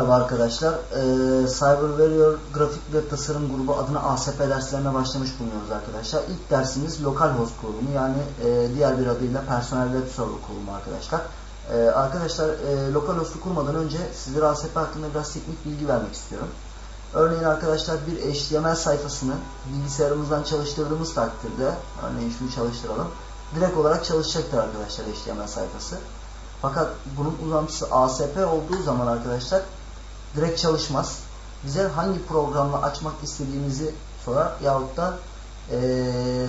Merhaba arkadaşlar. Ee, Cyber Warrior Grafik Web Tasarım Grubu adına ASP derslerine başlamış bulunuyoruz arkadaşlar. İlk dersimiz localhost kurulumu yani e, diğer bir adıyla personel web server kurulumu arkadaşlar. Ee, arkadaşlar e, localhost'u kurmadan önce sizlere ASP hakkında biraz teknik bilgi vermek istiyorum. Örneğin arkadaşlar bir HTML sayfasını bilgisayarımızdan çalıştırdığımız takdirde, örneğin şunu çalıştıralım, direkt olarak çalışacaktır arkadaşlar HTML sayfası. Fakat bunun uzantısı ASP olduğu zaman arkadaşlar direkt çalışmaz. Bize hangi programla açmak istediğimizi sorar yahut da e,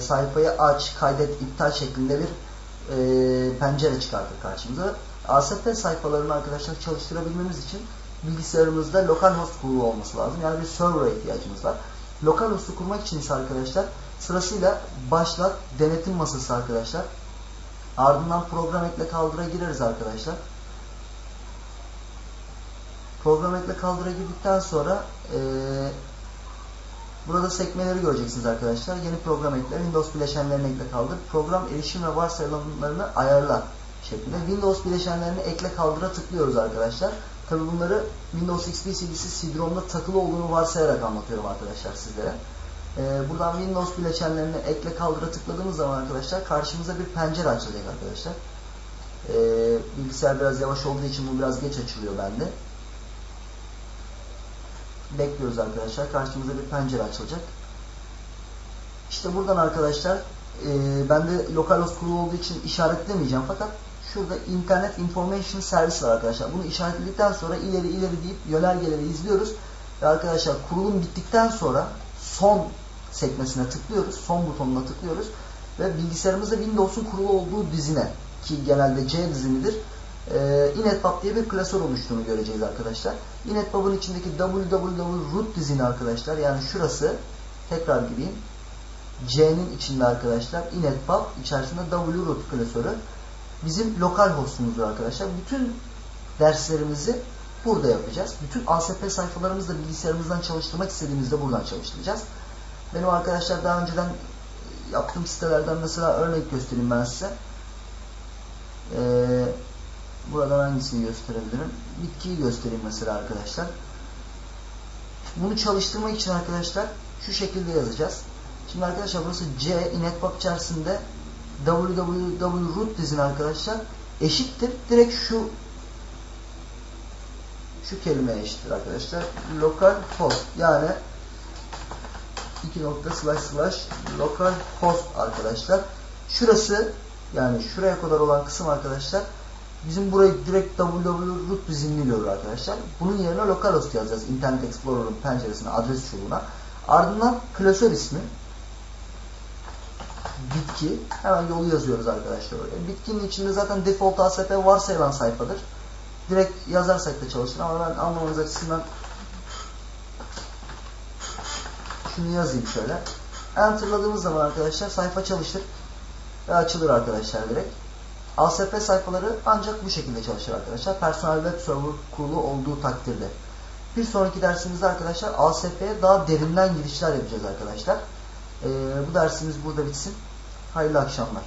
sayfayı aç, kaydet, iptal şeklinde bir e, pencere çıkartır karşımıza. ASP sayfalarını arkadaşlar çalıştırabilmemiz için bilgisayarımızda localhost kurulu olması lazım. Yani bir server'a ihtiyacımız var. Localhost'u kurmak için ise arkadaşlar sırasıyla başlat, denetim masası arkadaşlar. Ardından program ekle kaldıra gireriz arkadaşlar. Program ekle kaldıra girdikten sonra ee, burada sekmeleri göreceksiniz arkadaşlar. Yeni program ekle, Windows bileşenlerini ekle kaldır, program erişim ve varsayılanlarını ayarla şeklinde. Windows bileşenlerini ekle kaldıra tıklıyoruz arkadaşlar. Tabi bunları Windows XP CD'si CD-ROM'da takılı olduğunu varsayarak anlatıyorum arkadaşlar sizlere. Ee, buradan Windows bileşenlerini ekle kaldıra tıkladığımız zaman arkadaşlar karşımıza bir pencere açılacak arkadaşlar. Ee, bilgisayar biraz yavaş olduğu için bu biraz geç açılıyor bende. Bekliyoruz arkadaşlar. Karşımıza bir pencere açılacak. İşte buradan arkadaşlar e, bende localhost kurulu olduğu için işaretlemeyeceğim fakat şurada Internet Information Service var arkadaşlar. Bunu işaretledikten sonra ileri ileri deyip yönergeleri izliyoruz. Ve arkadaşlar kurulum bittikten sonra son sekmesine tıklıyoruz. Son butonuna tıklıyoruz. Ve bilgisayarımızda Windows'un kurulu olduğu dizine ki genelde C dizinidir. E, inetpub diye bir klasör oluştuğunu göreceğiz arkadaşlar. Inetpub'un içindeki www root dizini arkadaşlar yani şurası tekrar gireyim. C'nin içinde arkadaşlar inetpub içerisinde w klasörü bizim lokal hostumuzdur arkadaşlar. Bütün derslerimizi burada yapacağız. Bütün ASP sayfalarımızı da bilgisayarımızdan çalıştırmak istediğimizde buradan çalıştıracağız. Benim arkadaşlar daha önceden yaptığım sitelerden mesela örnek göstereyim ben size. Ee, buradan hangisini gösterebilirim? Bitkiyi göstereyim mesela arkadaşlar. Bunu çalıştırmak için arkadaşlar şu şekilde yazacağız. Şimdi arkadaşlar burası C inetpub içerisinde www root dizin arkadaşlar eşittir. Direkt şu şu kelime eşittir arkadaşlar. Local host yani 2 nokta slash slash local host arkadaşlar. Şurası yani şuraya kadar olan kısım arkadaşlar bizim burayı direkt www root dizinli diyor arkadaşlar. Bunun yerine localhost yazacağız. Internet Explorer'ın penceresine adres çubuğuna. Ardından klasör ismi bitki. Hemen yolu yazıyoruz arkadaşlar oraya. Bitkinin içinde zaten default ASP varsayılan sayfadır. Direkt yazarsak da çalışır ama ben anlamanız açısından şunu yazayım şöyle. Enter'ladığımız zaman arkadaşlar sayfa çalışır ve açılır arkadaşlar direkt. ASP sayfaları ancak bu şekilde çalışır arkadaşlar. Personel web server kurulu olduğu takdirde. Bir sonraki dersimizde arkadaşlar ASP'ye daha derinden girişler yapacağız arkadaşlar. Ee, bu dersimiz burada bitsin. Hayırlı akşamlar.